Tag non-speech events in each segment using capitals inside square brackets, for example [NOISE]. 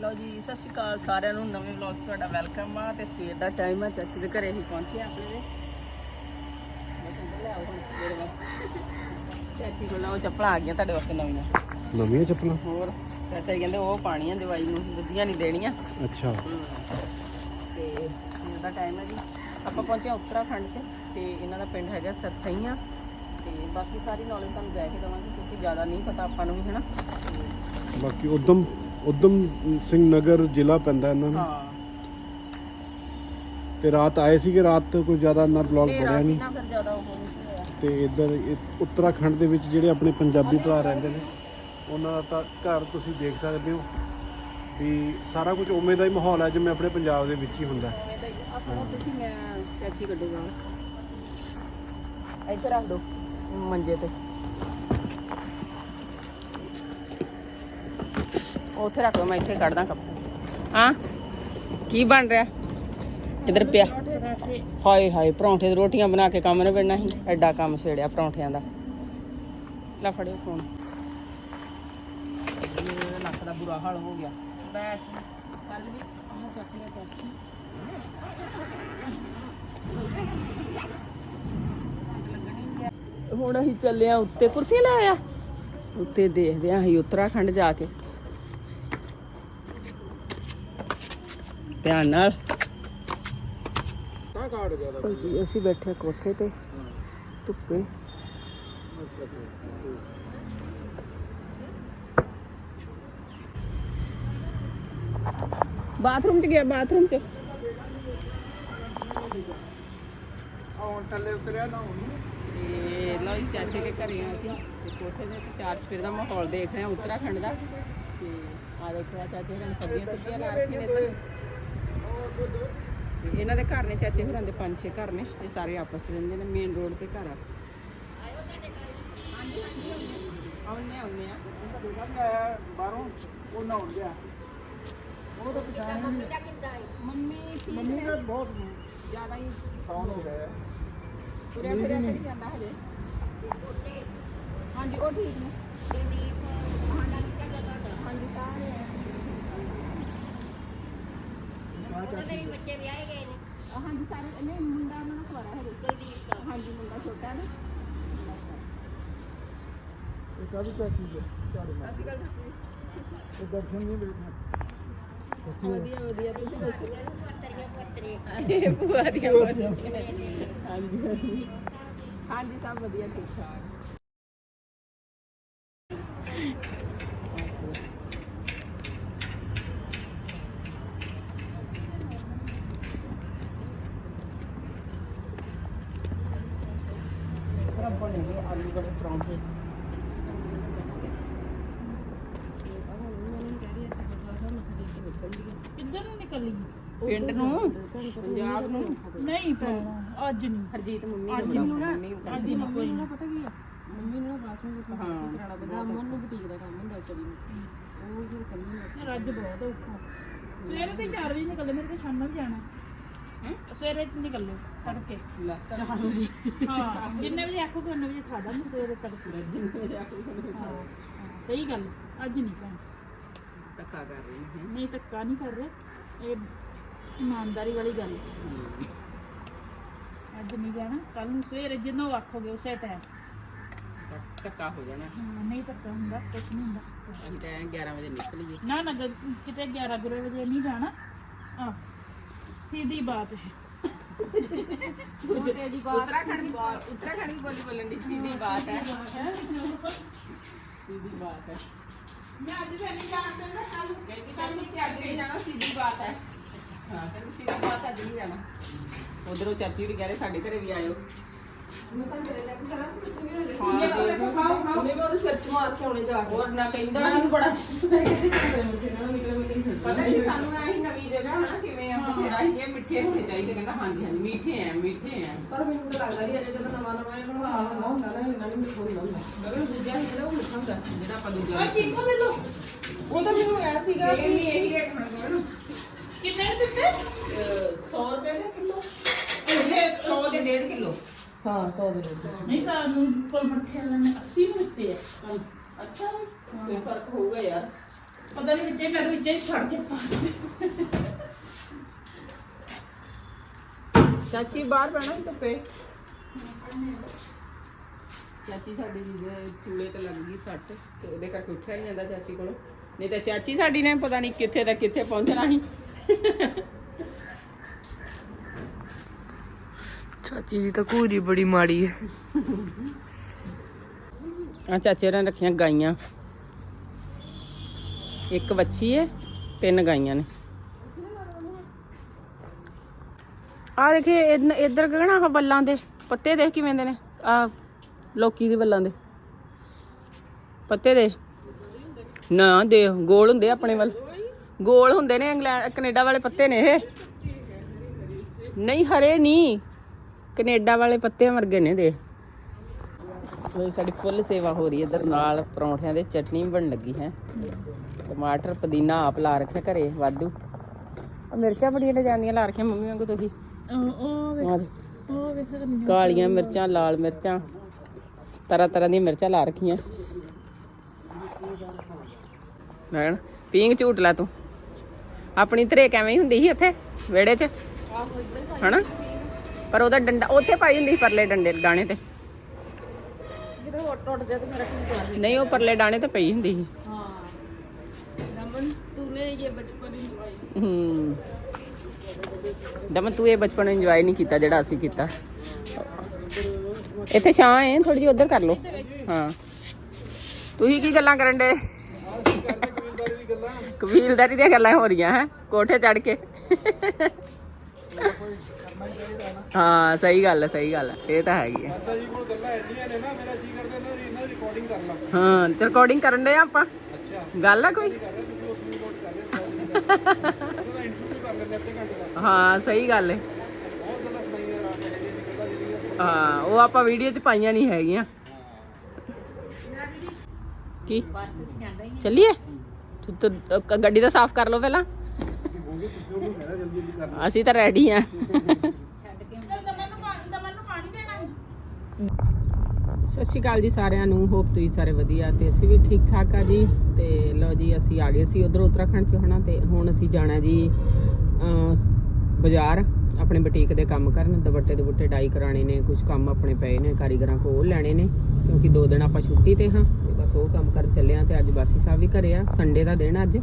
ਲਓ ਜੀ ਸਤਿ ਸ਼੍ਰੀ ਅਕਾਲ ਸਾਰਿਆਂ ਨੂੰ ਨਵੇਂ ਵਲੌਗ 'ਚ ਤੁਹਾਡਾ ਵੈਲਕਮ ਆ ਤੇ ਸਵੇਰ ਦਾ ਟਾਈਮ ਆ ਚਾਚੀ ਦੇ ਘਰੇ ਹੀ ਪਹੁੰਚੇ ਆ ਆਪਣੇ। ਦੇ। ਚਾਚੀ ਕੋਲ ਉਹ ਚੱਪਲਾਂ ਆ ਗਈਆਂ ਤੁਹਾਡੇ ਵਾਸਤੇ ਨਵੀਆਂ। ਨਵੀਆਂ ਚੱਪਲਾਂ? ਹੋਰ ਚਾਚਾ ਜੀ ਕਹਿੰਦੇ ਉਹ ਪਾਣੀਆਂ ਦਵਾਈ ਨੂੰ ਦੂਜੀਆਂ ਨਹੀਂ ਦੇਣੀਆਂ। ਅੱਛਾ। ਤੇ ਸਵੇਰ ਦਾ ਟਾਈਮ ਹੈ ਜੀ। ਆਪਾਂ ਪਹੁੰਚੇ ਉੱਤਰਾਖੰਡ 'ਚ ਤੇ ਇਹਨਾਂ ਦਾ ਪਿੰਡ ਹੈਗਾ ਸਰਸਈਆਂ। ਤੇ ਬਾਕੀ ਸਾਰੀ ਨੌਲੇਜ ਤੁਹਾਨੂੰ ਬੈ ਕੇ ਦਵਾਂਗੇ ਕਿਉਂਕਿ ਜ਼ਿਆਦਾ ਨਹੀਂ ਪਤਾ ਆਪਾਂ ਨੂੰ ਵੀ ਹਨਾ। ਬਾਕੀ ਉਦਮ? ਉਦਮ ਸਿੰਘ ਨਗਰ ਜ਼ਿਲ੍ਹਾ ਪੈਂਦਾ ਇਹਨਾਂ ਨੂੰ। ਹਾਂ। ਤੇ ਰਾਤ ਆਏ ਸੀਗੇ ਰਾਤ ਕੋਈ ਜ਼ਿਆਦਾ ਨਾ ਬਲੌਗ ਬਣਿਆ ਨਹੀਂ। ਨਾ ਫਿਰ ਜ਼ਿਆਦਾ ਉਹ ਨਹੀਂ ਸੀ ਹੋਇਆ। ਤੇ ਇੱਧਰ ਇਹ ਉੱਤਰਾਖੰਡ ਦੇ ਵਿੱਚ ਜਿਹੜੇ ਆਪਣੇ ਪੰਜਾਬੀ ਭਰਾ ਰਹਿੰਦੇ ਨੇ ਉਹਨਾਂ ਦਾ ਤਾਂ ਘਰ ਤੁਸੀਂ ਦੇਖ ਸਕਦੇ ਹੋ ਵੀ ਸਾਰਾ ਕੁਝ ਉਵੇਂ ਦਾ ਹੀ ਮਾਹੌਲ ਹੈ ਜਿਵੇਂ ਆਪਣੇ ਪੰਜਾਬ ਦੇ ਵਿੱਚ ਹੀ ਹੁੰਦਾ ਹੈ। ਉਵੇਂ ਦਾ ਹੀ ਆ। ਆਪਣਾ ਤੁਸੀਂ ਮੈਂ ਚਾਚੀ ਕੱਢੂਗਾ। ਇੱਥੇ ਰੱਖ ਦੋ ਮੰਜੇ ਤੇ। ਉੱਥੇ ਰੱਖ ਦੋ ਮੈਂ ਇੱਥੇ ਕੱਢਦਾ ਕੱਪ ਹਾਂ? ਕੀ ਬਣ ਰਿਹਾ? ਇਧਰ ਪਿਆ। ਹਾਏ ਹਾਏ ਪਰੌਂਠੇ ਦੀ ਰੋਟੀਆਂ ਬਣਾ ਕੇ ਕੰਮ ਨੇ ਬਣਨਾ ਸੀ। ਐਡਾ ਕੰਮ ਛੇੜਿਆ ਪਰੌਂਠਿਆਂ ਦਾ। ਲੈ ਫੜਿਓ ਫੋਨ ਇਹ ਲੱਕ ਦਾ ਬੁਰਾ ਹਾਲ ਹੋ ਗਿਆ। ਬੈਚ ਕੱਲ ਵੀ ਆਹ ਚੱਕ ਲਿਆ ਟੈਕਸੀ ਹੁਣ ਅਸੀਂ ਚੱਲੇ ਆ ਉੱਤੇ। ਕੁਰਸੀ ਲੈ ਆਇਆ ਉੱਤੇ ਦੇਖਦੇ ਆ ਅਸੀਂ ਉੱਤਰਾਖੰਡ ਜਾ ਕੇ। ਧਿਆਨ ਨਾਲ। ਤਾਂ ਕਾੜ ਗਿਆ ਦਾ ਜੀ ਅਸੀਂ ਬੈਠੇ ਕੋਠੇ ਤੇ। ਧੁੱਪੇ। ਬਾਥਰੂਮ ਚ ਗਿਆ ਬਾਥਰੂਮ ਚ। ਹੁਣ ਥੱਲੇ ਉਤਰਿਆ ਨਾ ਹੁਣ। ਤੇ ਜੀ ਚਾਚੇ ਦੇ ਘਰੇ ਆ ਅਸੀਂ। ਤੇ ਕੋਠੇ ਦੇ ਤੇ ਚਾਰ ਸਪੀਰ ਦਾ ਮਾਹੌਲ ਦੇਖ ਰਹੇ ਹਾਂ ਉੱਤਰਾਖੰਡ ਦਾ। ਤੇ ਆ ਦੇਖੋ ਆ ਚਾਚੇ ਨੇ ਸਬਜ਼ੀਆਂ ਸੁਬਜ਼ੀਆਂ ਲਾ ਰੱਖੀਆਂ ਨੇ ਇੱਧਰ। ਤੇ ਇਹਨਾਂ ਦੇ ਘਰ ਨੇ ਚਾਚੇ ਹੋਰਾਂ ਦੇ ਪੰਜ ਛੇ ਘਰ ਨੇ ਇਹ ਸਾਰੇ ਆਪਸ ਚ ਰਹਿੰਦੇ ਨੇ ਮੇਨ ਰੋਡ ਤੇ ਘਰ ਆ। ਆਇਓ ਸਾਡੇ ਘਰ ਆਉਂਦੇ ਆ ਆਉਂਦੇ ਆ। ਬਾਹਰੋਂ ਉਹ ਨਾ ਹੁਣ ਗਿਆ ਉਹ ਤਾਂ ਪਛਾਣ ਨਹੀਂ ਮੰਮੀ ਠੀਕ ਮੰਮੀ ਦਾ ਬਹੁਤ ਜ਼ਿਆਦਾ ਹੀ ਡਾਊਨ ਹੋ। ਗਿਆ ਹੈ ਤੁਰਿਆ ਫਿਰਿਆ ਕਰੀ ਜਾਂਦਾ ਹਜੇ। ਹਾਂਜੀ ਉਹ ਠੀਕ ਨੇ। ਹਾਂਜੀ ਸਾਰੇ ਆ। ਉਹਦੇ ਵੀ ਬੱਚੇ ਵਿਆਹੇ ਗਏ ਨੇ। ਹਾਂਜੀ ਸਾਰੇ ਨਹੀਂ ਮੁੰਡਾ ਉਹਨਾਂ ਨੂੰ ਖਵਾਇਆ ਹਜੇ। ਕੁਲਦੀਪ ਦਾ ਹਾਂਜੀ ਮੁੰਡਾ ਛੋਟਾ ਨੇ। ਇਹ ਕਾਹਦੀ ਚਾਚੀ ਹੈ? ਝਾੜੂ ਮਾਰ ਅਸੀਂ ਗੱਲ ਇਹ ਦਰਸ਼ਨ ਨਹੀਂ ਮਿਲਣਾ ਵਧੀਆ ਵਧੀਆ। ਤੁਸੀਂ ਦੱਸੋ। ਪੱਤਰੀਆਂ ਪੱਤਰੀਆਂ ਇਹ ਭੂਆ ਦੀਆਂ ਵਧੀਆ ਹਾਂਜੀ। ਹਾਂਜੀ ਹਾਂਜੀ। ਸਭ ਵਧੀਆ ਠੀਕ ਠਾਕ ਨੂੰ ਪਿੰਡ ਨੂੰ? ਪੰਜਾਬ ਨੂੰ? ਨਹੀਂ ਭੈਣਾ ਅੱਜ ਨਹੀਂ। ਹਰਜੀਤ ਮੰਮੀ ਅੱਜ ਨੂੰ ਨੂੰ ਨਾ ਮੰਮੀ ਨੂੰ ਅੱਜ ਨਾ ਪਤਾ ਕੀ ਆ? ਮੰਮੀ ਨੂੰ ਬਾਥਰੂਮ ਵਿੱਚ ਹਾਂ ਕਰਾਣਾ ਪੈਂਦਾ? ਅਮਨ ਨੂੰ ਬੁਟੀਕ ਦਾ ਕੰਮ ਹੁੰਦਾ ਨੂੰ। ਉਹ ਜੋ ਕੱਲੀ ਨੇ ਯਾਰ ਅੱਜ ਬਹੁਤ ਔਖਾ। ਸਵੇਰੇ ਤੇ 4 ਵਜੇ ਨਿਕਲੇ ਮੇਰੇ ਤੇ ਸ਼ਾਮ ਨੂੰ ਵੀ ਜਾਣਾ। ਹੈ? ਸਵੇਰੇ ਨਿਕਲੇ ਤੜਕੇ। ਲੈ ਹਾਂ ਜਿੰਨੇ ਵਜੇ ਆਖੋਗੇ ਉਹਨੇ ਵਜੇ ਖਾ ਦਾਂਗੇ ਸਵੇਰੇ ਤੜਕੇ। ਹਾਂ ਸਹੀ ਗੱਲ ਅੱਜ ਨਹੀਂ ਭੈਣ ਧੱਕਾ ਕਰ ਰਹੀ ਹੈ। ਨਹੀਂ ਧੱਕਾ ਨਹੀਂ ਕਰ ਰਹੇ। ਇਮਾਨਦਾਰੀ ਵਾਲੀ ਗੱਲ। ਅੱਜ ਨਹੀਂ ਜਾਣਾ ਕੱਲ ਨੂੰ ਸਵੇਰੇ ਜਦੋਂ ਆਖੋਗੇ ਉਸੇ ਟਾਈਮ ਟੱਕਾ ਹੋ ਜਾਣਾ। ਨਹੀਂ ਧੱਕਾ ਹੁੰਦਾ ਕੁਝ ਨਹੀਂ ਹੁੰਦਾ ਕੁਛ। 11 ਵਜੇ ਨਿਕਲੀਏ ਨਾ ਨਾ ਕਿਤੇ 11 ਗੁਰੇ ਵਜੇ ਨਹੀਂ ਜਾਣਾ। ਆ ਸਿੱਧੀ ਬਾਤ ਹੈ। ਉੱਤਰਾਖੰਡ ਦੀ ਬੋਲੀ ਬੋਲਣ ਦੀ ਸਿੱਧੀ ਬਾਤ ਹੈ। ਸਿੱਧੀ ਬਾਤ ਹੈ। ਉਧਰੋਂ ਚਾਚੀ ਵੀ ਕਹਿ ਰਹੇ ਸਾਡੇ ਘਰੇ ਵੀ ਆਇਓ। ਮੈਂ ਤਾਂ ਤੇਰੇ ਨਾਲ ਕਰਾਂ ਤੂੰ ਵੀ ਹੋ ਜਾ ਹਾਂ ਮਾਰ ਕੇ ਆਉਣੇ ਜਾ ਕੇ। ਹੋਰ ਨਾ ਕਹਿੰਦਾ। ਮੈਨੂੰ ਬੜਾ ਮੈਂ ਕਹਿੰਦੀ ਸਿਰ ਪਤਾ ਨਹੀਂ ਸਾਨੂੰ ਹੀ ਇਹ ਮਿੱਠੇ ਹੋਣੇ ਚਾਹੀਦੇ ਕਹਿੰਦਾ ਹਾਂਜੀ ਹਾਂਜੀ ਮਿੱਠੇ ਆ ਮਿੱਠੇ ਆ ਪਰ ਮੈਨੂੰ ਤਾਂ ਲੱਗਦਾ ਨਹੀਂ ਅਜੇ ਜਦੋਂ ਨਵਾਂ ਨਵਾਂ ਇਹ ਬਣਵਾ ਹੁੰਦਾ ਹੁੰਦਾ ਨਾ ਇਹਨਾਂ ਨੇ ਮੈਨੂੰ ਕੋਈ ਹੁੰਦਾ। ਮਗਰ ਦੂਜਾ ਹੀ ਜਿਹੜਾ ਉਹ ਮਿੱਠਾ ਹੁੰਦਾ ਜਿਹੜਾ ਆਪਾਂ ਦੂਜਾ ਚੀਕੋ ਲੈ ਲਓ ਉਹ ਤਾਂ ਮੈਨੂੰ ਐ ਸੀਗਾ ਇਹ ਵੀ ਇਹੀ ਰੇਟ ਹੋਣਾ ਨਾ ਕਿੰਨੇ ਦਿੱਤੇ? 100 ਰੁਪਏ ਦਾ ਕਿਲੋ? ਇਹ 100 ਦੇ 1.5 ਕਿਲੋ। ਹਾਂ 100 ਦੇ ਨਹੀਂ ਸਾਨੂੰ ਕੋਲ ਮੱਠੇ ਵਾਲੇ ਨੇ 80 ਨੂੰ ਦਿੱਤੇ ਆ। ਅੱਛਾ ਕੋਈ ਫ਼ਰਕ ਹੋਊਗਾ ਯਾਰ। ਪਤਾ ਨਹੀਂ ਵਿੱਚੇ ਮੈਨੂੰ ਵਿੱਚੇ ਹੀ ਛੱਡ ਕੇ ਚਾਚੀ ਬਾਹਰ ਬੈਣਾ ਧੁੱਪੇ? ਚਾਚੀ ਸਾਡੀ ਜੀ ਦੇ ਚੂਲੇ ਤੇ ਲੱਗ ਗਈ ਸੱਟ ਤੇ ਉਹਦੇ ਕਰਕੇ ਉੱਠਿਆ ਨਹੀਂ ਜਾਂਦਾ ਚਾਚੀ ਕੋਲੋਂ। ਨਹੀਂ ਤਾਂ ਚਾਚੀ ਸਾਡੀ ਨੇ ਪਤਾ ਨਹੀਂ ਕਿੱਥੇ ਦਾ ਕਿੱਥੇ ਪਹੁੰਚਣਾ ਸੀ। ਚਾਚੀ ਦੀ ਤਾਂ ਘੂਰੀ ਬੜੀ ਮਾੜੀ ਹੈ। ਆ ਚਾਚੇ ਨੇ ਰੱਖੀਆਂ ਗਾਈਆਂ। ਇੱਕ ਵੱਛੀ ਹੈ ਤਿੰਨ ਗਾਈਆਂ ਨੇ। ਆ ਦੇਖੇ, ਇੱਧਰ ਗਣਾ ਆਹ ਬੱਲਾਂ ਦੇ? ਪੱਤੇ ਦੇਖ ਕਿਵੇਂ ਦੇ ਨੇ? ਆ ਲੋਕੀ ਦੇ ਬੱਲਾਂ ਦੇ। ਪੱਤੇ ਦੇ। ਨਾ ਦੇ, ਗੋਲ ਹੁੰਦੇ ਆਪਣੇ ਵੱਲ। ਗੋਲ ਹੁੰਦੇ ਨੇ ਇੰਗਲੈਂਡ, ਕੈਨੇਡਾ ਵਾਲੇ ਪੱਤੇ ਨੇ ਇਹ। ਨਹੀਂ, ਹਰੇ ਨਹੀਂ। ਕੈਨੇਡਾ ਵਾਲੇ ਪੱਤੇ ਵਰਗੇ ਨੇ ਦੇ ਕੋਈ ਸਾਡੀ ਫੁੱਲ ਸੇਵਾ ਹੋ ਰਹੀ ਹੈ ਇਧਰ ਨਾਲ। ਪਰੌਂਠਿਆਂ ਦੇ ਚਟਨੀ ਵੀ ਬਣ ਲੱਗੀ ਹੈ। ਟਮਾਟਰ, ਪੁਦੀਨਾ ਆਪ ਲਾ ਰੱਖਿਆ ਘਰੇ, ਵਾਧੂ। ਮਿਰਚਾਂ ਬੜੀਆਂ ਜਾਂਦੀਆਂ, ਲਾ ਰੱਖੀਆਂ ਮੰਮੀ ਵਾਂਗੂ ਤੁਸੀਂ। ਉਹ ਆਹ ਦੇ। ਉਹ ਵੇਖ ਕਾਲੀਆਂ ਮਿਰਚਾਂ ਲਾਲ ਮਿਰਚਾਂ ਤਰ੍ਹਾਂ ਤਰ੍ਹਾਂ ਦੀਆਂ ਮਿਰਚਾਂ ਲਾ ਰੱਖੀਆਂ। ਲੈਣ ਪੀਂਗ ਝੂਟ ਲੈ ਤੂੰ। ਆਪਣੀ ਧਰੇ ਕਿਵੇਂ ਹੀ ਹੁੰਦੀ ਸੀ ਉੱਥੇ ਵਿਹੜੇ 'ਚ? ਹਨਾ? ਪਰ ਉਹਦਾ ਡੰਡਾ ਉੱਥੇ ਪਾਈ ਹੁੰਦੀ ਸੀ ਪਰਲੇ ਡੰਡੇ ਡਾਣੇ ਤੇ। ਜਦੋਂ ਉੱਟ ਉੱਟ ਜਾ ਤੇ ਮੇਰਾ ਕੀ ਕਰਾਂ ਨਹੀਂ ਉਹ ਪਰਲੇ ਡਾਣੇ ਤੇ ਪਈ ਹੁੰਦੀ ਸੀ। ਹਾਂ। ਨਮਨ ਤੂਨੇ ਇਹ ਬਚਪਨ ਇੰਜੋਏ ਹੂੰ। ਦਮਨ ਤੂੰ ਇਹ ਬਚਪਨ ਇੰਜੋਏ ਨਹੀਂ ਕੀਤਾ ਜਿਹੜਾ ਅਸੀਂ ਕੀਤਾ। ਇੱਥੇ ਛਾਂ ਹੈ ਥੋੜੀ ਜਿਹੀ ਉਧਰ ਕਰ ਲਓ। ਹਾਂ। ਤੁਸੀਂ ਕੀ ਗੱਲਾਂ ਕਰਨ ਦੇ ਕਬੀਲਦਾਰੀ ਦੀਆਂ ਗੱਲਾਂ ਹੋ ਰਹੀਆਂ ਹੈ? ਕੋਠੇ ਚੜ ਕੇ। ਹਾਂ ਸਹੀ ਗੱਲ ਹੈ ਸਹੀ ਗੱਲ ਹੈ ਇਹ ਤਾਂ ਹੈਗੀ ਹੈ ਹਾਂ ਤੇ ਰਿਕਾਰਡਿੰਗ ਕਰਨ ਦੇ ਆਪਾਂ? ਗੱਲ ਆ ਕੋਈ? ਉਹਦਾ ਅੱਧੇ ਘੰਟੇ ਦਾ ਹਾਂ, ਸਹੀ ਗੱਲ ਹੈ ਬਹੁਤ ਗੱਲਾਂ ਸੁਣਾਈਆਂ ਰਾਤ ਨੇ ਜਿਹੜੀਆਂ ਗੱਲਾਂ ਜਿਹੜੀਆਂ ਹਾਂ, ਉਹ ਆਪਾਂ ਵੀਡੀਓ 'ਚ ਪਾਈਆਂ ਨਹੀਂ ਹੈਗੀਆਂ। ਕੀ? ਚੱਲੀਏ? ਤੂੰ ਤੂੰ ਗੱਡੀ ਤਾਂ ਸਾਫ਼ ਕਰ ਲਓ ਪਹਿਲਾਂ। ਹੋਗੇ ਤੁਸੀਂ ਉਹਨੂੰ ਕਹਿਣਾ ਜਲਦੀ ਜਲਦੀ ਕਰ ਅਸੀਂ ਤਾਂ ਰੈਡੀ ਆ। ਸਤਿ ਸ਼੍ਰੀ ਅਕਾਲ ਜੀ ਸਾਰਿਆਂ ਨੂੰ ਹੋਪ ਤੁਸੀਂ ਸਾਰੇ ਵਧੀਆ ਤੇ ਅਸੀਂ ਵੀ ਠੀਕ ਠਾਕ ਆ ਜੀ। ਤੇ ਲਓ ਜੀ, ਅਸੀਂ ਆ ਗਏ ਸੀ ਉਧਰ ਉੱਤਰਾਖੰਡ ਚ ਹਨਾ, ਤੇ ਹੁਣ ਅਸੀਂ ਜਾਣਾ ਜੀ ਬਾਜ਼ਾਰ ਆਪਣੇ ਬੁਟੀਕ ਦੇ ਕੰਮ ਕਰਨ ਦੁਪੱਟੇ ਦੁਪੱਟੇ ਡਾਈ ਕਰਾਣੇ ਨੇ ਕੁਝ ਕੰਮ ਆਪਣੇ ਪਏ ਨੇ ਕਾਰੀਗਰਾਂ ਕੋਲ ਲੈਣੇ ਨੇ ਕਿਉਂਕਿ ਦੋ ਦਿਨ ਆਪਾਂ ਛੁੱਟੀ ਤੇ ਹਾਂ ਤੇ ਬਸ ਉਹ ਕੰਮ ਕਰ ਚੱਲੇ ਆ ਤੇ ਅੱਜ ਬਾਸੀ ਸਾਹਿਬ ਵੀ ਘਰੇ ਆ ਸੰਡੇ ਦਾ ਦਿਨ ਅੱਜ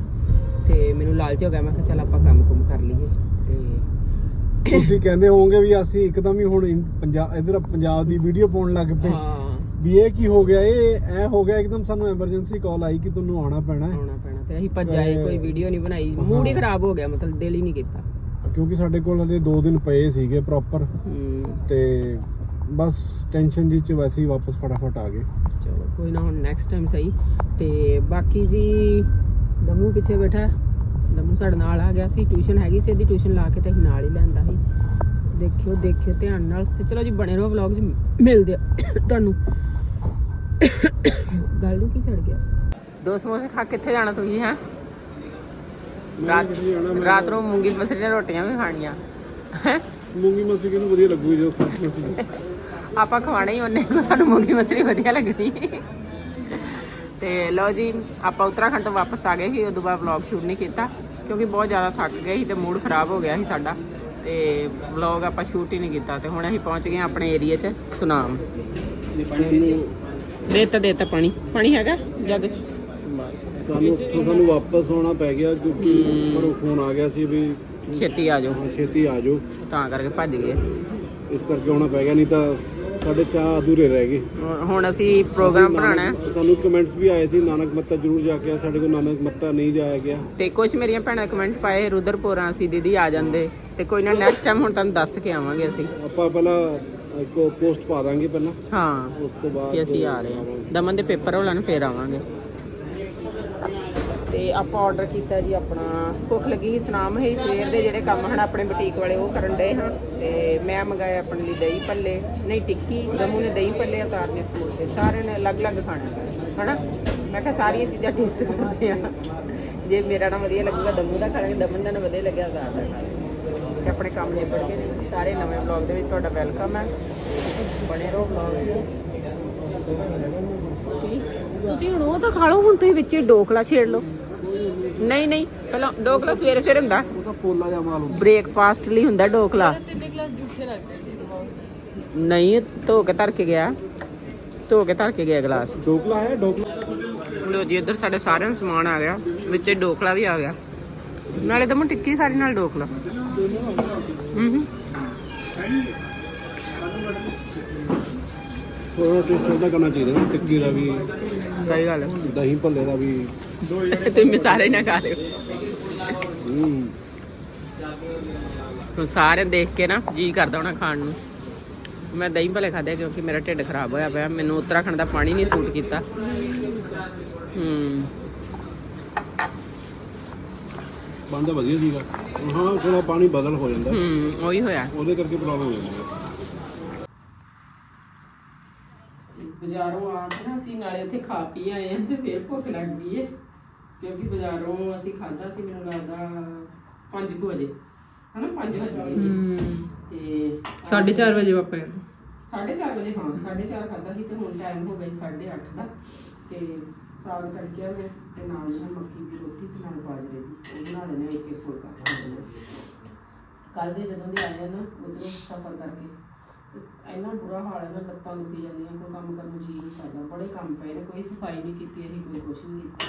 ਤੇ ਮੈਨੂੰ ਲਾਲਚ ਹੋ ਗਿਆ ਮੈਂ ਕਿਹਾ ਚੱਲ ਆਪਾਂ ਕੰਮ ਕੁਮ ਕਰ ਲਈਏ ਤੇ ਤੁਸੀਂ ਕਹਿੰਦੇ ਹੋਵੋਗੇ ਵੀ ਅਸੀਂ ਇੱਕਦਮ ਹੀ ਹੁਣ ਪੰਜਾਬ ਇਧਰ ਪੰਜਾਬ ਦੀ ਵੀਡੀਓ ਪਾਉਣ ਲੱਗ ਪਏ। ਹਾਂ। ਵੀ ਇਹ ਕੀ ਹੋ ਗਿਆ? ਇਹ ਐ ਹੋ ਗਿਆ ਇੱਕਦਮ ਸਾਨੂੰ ਐਮਰਜੈਂਸੀ ਕਾਲ ਆਈ ਕਿ ਤੁਹਾਨੂੰ ਆਉਣਾ ਪੈਣਾ ਹੈ। ਤੇ ਅਸੀਂ ਭੱਜਾਏ ਕੋਈ ਵੀਡੀਓ ਨਹੀਂ ਬਣਾਈ। ਮੂਡ ਹੀ ਖਰਾਬ ਹੋ ਗਿਆ ਮਤਲਬ ਦਿਲ ਹੀ ਨਹੀਂ ਕੀਤਾ। ਕਿਉਂਕਿ ਸਾਡੇ ਕੋਲ ਹਲੇ 2 ਦਿਨ ਪਏ ਸੀਗੇ ਪ੍ਰੋਪਰ ਹੂੰ। ਤੇ ਬਸ ਟੈਨਸ਼ਨ ਜੀ ਚ ਵੈਸੇ ਹੀ ਵਾਪਸ ਫਟਾਫਟ ਆ ਗਏ। ਚਲੋ ਕੋਈ ਨਾ ਹੁਣ ਨੈਕਸਟ ਟਾਈਮ ਸਹੀ। ਤੇ ਬਾਕੀ ਜੀ ਦਮੂ ਪਿੱਛੇ ਬੈਠਾ ਹੈ। ਦਮੂ ਸਾਡੇ ਨਾਲ ਆ ਗਿਆ ਸੀ ਟਿਊਸ਼ਨ ਹੈਗੀ ਸੀ ਇਹਦੀ ਟਿਊਸ਼ਨ ਲਾ ਕੇ ਤੇ ਅਸੀਂ ਨਾਲ ਹੀ ਲੈਂਦਾ ਸੀ। ਦੇਖਿਓ ਦੇਖਿਓ ਧਿਆਨ ਨਾਲ। ਤੇ ਚਲੋ ਜੀ ਬਣੇ ਰਹੋ ਵਲੌਗ 'ਚ। ਮਿਲਦੇ ਆ ਤੁਹਾਨੂੰ। [COUGHS] ਗੱਲ ਨੂੰ ਕੀ ਚੜ ਗਿਆ? ਦੋ ਸਮੋਸੇ ਖਾ ਕਿੱਥੇ ਜਾਣਾ ਤੁਸੀਂ ਹੈ? ਰਾਤ ਨੂੰ ਮੂੰਗੀ ਮਸਰੀ ਦੀਆਂ ਰੋਟੀਆਂ ਵੀ ਖਾਣੀਆਂ? ਮੂੰਗੀ ਮਸਰੀ ਕਿਹਨੂੰ ਵਧੀਆ ਲੱਗੂਗੀ ਜੋ ਆਪਾਂ ਖਵਾਣਾ ਹੀ ਉਹਨੇ ਕੋ ਸਾਨੂੰ ਮੂੰਗੀ ਮਸਰੀ ਵਧੀਆ ਲੱਗਣੀ। ਤੇ ਲਓ ਜੀ ਆਪਾਂ ਉੱਤਰਾਖੰਡ ਤੋਂ ਵਾਪਸ ਆ ਗਏ ਸੀ ਉਦੋਂ ਬਾਅਦ ਵਲੌਗ ਸ਼ੂਟ ਨਹੀਂ ਕੀਤਾ ਕਿਉਂਕਿ ਬਹੁਤ ਜ਼ਿਆਦਾ ਥੱਕ ਗਏ ਸੀ ਤੇ ਮੂਡ ਖਰਾਬ ਹੋ ਗਿਆ ਸੀ ਸਾਡਾ। ਤੇ ਵਲੌਗ ਆਪਾਂ ਸ਼ੂਟ ਹੀ ਨਹੀਂ ਕੀਤਾ ਤੇ ਹੁਣ ਅਸੀਂ ਪਹੁੰਚ ਗਏ ਆਪਣੇ ਏਰੀਆ 'ਚ ਸੁਨਾਮ। ਦੇਤਾ ਦੇਤਾ ਪਾਣੀ। ਪਾਣੀ ਹੈਗਾ? ਜੱਗ 'ਚ। ਸਾਨੂੰ ਸਾਨੂੰ ਵਾਪਸ ਆਉਣਾ ਪੈ ਗਿਆ ਕਿਉਂਕਿ ਘਰੋਂ ਫੋਨ ਆ ਗਿਆ ਸੀ ਵੀ ਛੇਤੀ ਆ ਜਾਓ। ਹਾਂ, ਛੇਤੀ ਆ ਜਾਓ। ਤਾਂ ਕਰਕੇ ਭੱਜ ਗਏ। ਇਸ ਕਰਕੇ ਆਉਣਾ ਪੈ ਗਿਆ ਨਹੀਂ ਤਾਂ ਸਾਡੇ ਚਾਹ ਅਧੂਰੇ ਰਹਿ ਗਏ। ਹੁਣ- ਹੁਣ ਅਸੀਂ ਪ੍ਰੋਗਰਾਮ ਬਣਾਉਣਾ ਹੈ। ਸਾਨੂੰ ਕਮੈਂਟਸ ਵੀ ਆਏ ਸੀ ਨਾਨਕ ਮੱਤਾ ਜ਼ਰੂਰ ਜਾ ਕੇ ਆ ਸਾਡੇ ਕੋਲ ਨਾਨਕ ਮੱਤਾ ਨਹੀਂ ਜਾਇਆ ਗਿਆ। ਤੇ ਕੁਝ ਮੇਰੀਆਂ ਭੈਣਾਂ ਕਮੈਂਟ ਪਾਏ ਰੁਦਰਪੁਰਾਂ ਅਸੀਂ ਦੀਦੀ ਆ ਜਾਂਦੇ। ਤੇ ਕੋਈ ਨਾ ਨੈਕਸਟ ਟਾਈਮ ਹੁਣ ਤੁਹਾਨੂੰ ਦੱਸ ਕੇ ਆਵਾਂਗੇ ਅਸੀਂ। ਆਪਾਂ ਪਹਿਲਾਂ ਇੱਕ ਪੋਸਟ ਪਾ ਦਾਂਗੇ ਪਹਿਲਾਂ। ਹਾਂ ਉਸ ਤੋਂ ਬਾਅਦ ਕਿ ਅਸੀਂ ਆ ਰਹੇ ਹਾਂ। ਦਮਨ ਦੇ ਪੇਪਰ ਹੋਲਣ ਫੇਰ ਆਵਾਂਗੇ। ਤੇ ਆਪਾਂ ਆਰਡਰ ਕੀਤਾ ਜੀ ਆਪਣਾ ਭੁੱਖ ਲੱਗੀ ਸੀ, ਸੁਨਾਮ ਹੈ ਸਵੇਰ ਦੇ ਜਿਹੜੇ ਕੰਮ ਹਨ ਆਪਣੇ ਬੁਟੀਕ ਵਾਲੇ ਉਹ ਕਰਨ ਡਏ ਹਾਂ। ਤੇ ਮੈਂ ਮੰਗਾਇਆ ਆਪਣੇ ਲਈ ਦਹੀਂ ਭੱਲੇ, ਨਹੀਂ ਟਿੱਕੀ ਦਮੂ ਨੇ ਦਹੀਂ ਭੱਲੇ ਆਕਾਰ ਦੇ ਸਮੋਸੇ ਸਾਰਿਆਂ ਨੇ ਅਲੱਗ-ਅਲੱਗ ਖਾਣਾ। ਹਨਾ? ਮੈਂ ਕਿਹਾ ਸਾਰੀਆਂ ਚੀਜ਼ਾਂ ਟੇਸਟ ਕਰਦੇ ਆ ਜੇ ਮੇਰਾ ਨਾ ਵਧੀਆ ਲੱਗੂਗਾ, ਦਮੂ ਦਾ ਖਾਣਗੇ ਦਮਨ ਦਾ ਨਾ ਵਧੀਆ ਲੱਗਿਆ ਅਤਾਰ ਦਾ ਖਾਣਗੇ ਤੇ ਆਪਣੇ ਕੰਮ ਨਿਬੜ ਗਏ ਨੇ। ਸਾਰੇ ਨਵੇਂ ਵਲੌਗ ਦੇ ਵਿੱਚ ਤੁਹਾਡਾ ਵੈਲਕਮ ਹੈ। ਬਣੇ ਰਹੋ ਵਲੌਗ 'ਚ। ਤੁਸੀਂ ਹੁਣ ਉਹ ਤਾਂ ਖਾ ਲਓ, ਹੁਣ ਤੁਸੀਂ ਵਿੱਚ ਡੋਕਲਾ ਛੇੜ ਲਓ। ਨਹੀਂ ਨਹੀਂ ਪਹਿਲਾਂ ਡੋਕਲਾ ਸਵੇਰੇ ਸਵੇਰੇ ਹੁੰਦਾ। ਉਹ ਤਾਂ ਪੋਲਾ ਜਿਹਾ ਮਾਲ ਹੁੰਦਾ। ਬ੍ਰੇਕਫਾਸਟ ਲਈ ਹੁੰਦਾ ਡੋਕਲਾ ਤਿੰਨੇ ਗਲਾਸ ਜੂਠੇ ਲੱਗਦੇ ਨਹੀਂ ਧੋ ਕੇ ਧਰ ਕੇ ਗਿਆ। ਧੋ ਕੇ ਧਰ ਕੇ ਗਿਆ ਗਲਾਸ। ਡੋਕਲਾ ਹੈ ਡੋਕਲਾ ਲੋ ਜੀ ਇੱਧਰ ਸਾਡੇ ਸਾਰਿਆਂ ਨੂੰ ਸਮਾਨ ਆ ਗਿਆ। ਵਿੱਚ ਡੋਕਲਾ ਵੀ ਆ ਗਿਆ। ਨਾਲੇ ਤਾਂ ਮੈਂ ਟਿੱਕੀ ਸਾਰੀ ਨਾਲ ਡੋਕਲਾ ਹੂੰ ਹੂੰ। ਥੋੜਾ ਟੇਸਟ ਉਹਦਾ ਕਰਨਾ ਚਾਹੀਦਾ ਟਿੱਕੀ ਦਾ ਵੀ। ਸਹੀ ਗੱਲ ਹੈ। ਦਹੀਂ ਭੱਲੇ ਦਾ ਵੀ। ਤੁਸੀਂ ਸਾਰੇ ਨਾ ਖਾ ਲਿਓ। ਤੂੰ ਸਾਰੇ ਦੇਖ ਕੇ ਨਾ ਜੀ ਕਰਦਾ ਹੋਣਾ ਖਾਣ ਨੂੰ। ਮੈਂ ਦਹੀਂ ਭਲੇ ਖਾਦੇ ਕਿਉਂਕਿ ਮੇਰਾ ਢਿੱਡ ਖਰਾਬ ਹੋਇਆ ਪਿਆ। ਮੈਨੂੰ ਉੱਤਰਾਖੰਡ ਦਾ ਪਾਣੀ ਨਹੀਂ ਸੂਟ ਕੀਤਾ। ਹੂੰ। ਬੰਦਾ ਵਧੀਆ ਸੀਗਾ। ਹਾਂ ਥੋੜਾ ਪਾਣੀ ਬਦਲ ਹੋ ਜਾਂਦਾ। ਹੂੰ ਉਹੀ ਹੋਇਆ। ਉਹਦੇ ਕਰਕੇ ਪ੍ਰੋਬਲਮ ਹੋ ਜਾਂਦੀ। ਹੈ ਬਾਜ਼ਾਰੋਂ ਆ ਕੇ ਨਾ ਅਸੀਂ ਨਾਲੇ ਉੱਥੇ ਖਾ ਪੀ ਆਏ ਆ ਤੇ ਫੇਰ ਭੁੱਖ ਲੱਗ ਗਈ ਏ। ਕਿਉਂਕਿ ਬਾਜ਼ਾਰੋਂ ਅਸੀਂ ਖਾਦਾ ਸੀ ਮੈਨੂੰ ਲੱਗਦਾ 5 ਵਜੇ। ਹਨਾ 5 ਵਜੇ ਤੇ 4:30 ਵਜੇ ਵਾਪਸ 4:30 ਵਜੇ ਹਾਂ 4:30 ਖਾਦਾ ਸੀ ਤੇ ਹੁਣ ਟਾਈਮ ਹੋ ਗਿਆ 8:30 ਦਾ। ਤੇ ਸਾਗ ਤੜਕਿਆ ਮੈਂ ਤੇ ਨਾਲ ਨਾ ਮੱਕੀ ਦੀ ਰੋਟੀ ਤੇ ਨਾਲ ਬਾਜਰੇ ਦੀ। ਉਹ ਬਣਾ ਲੈਣੇ ਇੱਕ ਇੱਕ ਫੁਲਕਾ। ਕੱਲ ਦੇ ਜਦੋਂ ਦੇ ਆਏ ਨਾ ਉਧਰੋਂ ਸਫਰ ਕਰਕੇ। ਤੇ ਇੰਨਾ ਬੁਰਾ ਹਾਲ ਹੈ ਨਾ, ਲੱਤਾਂ ਦੁਖੀ ਜਾਂਦੀਆਂ, ਕੋਈ ਕੰਮ ਕਰਨ ਨੂੰ ਜੀ ਨਹੀਂ ਕਰਦਾ, ਬੜੇ ਕੰਮ ਪਏ ਨੇ, ਕੋਈ ਸਫ਼ਾਈ ਨਹੀਂ ਕੀਤੀ, ਅਸੀਂ ਕੋਈ ਕੁਛ ਨਹੀਂ ਕੀਤਾ।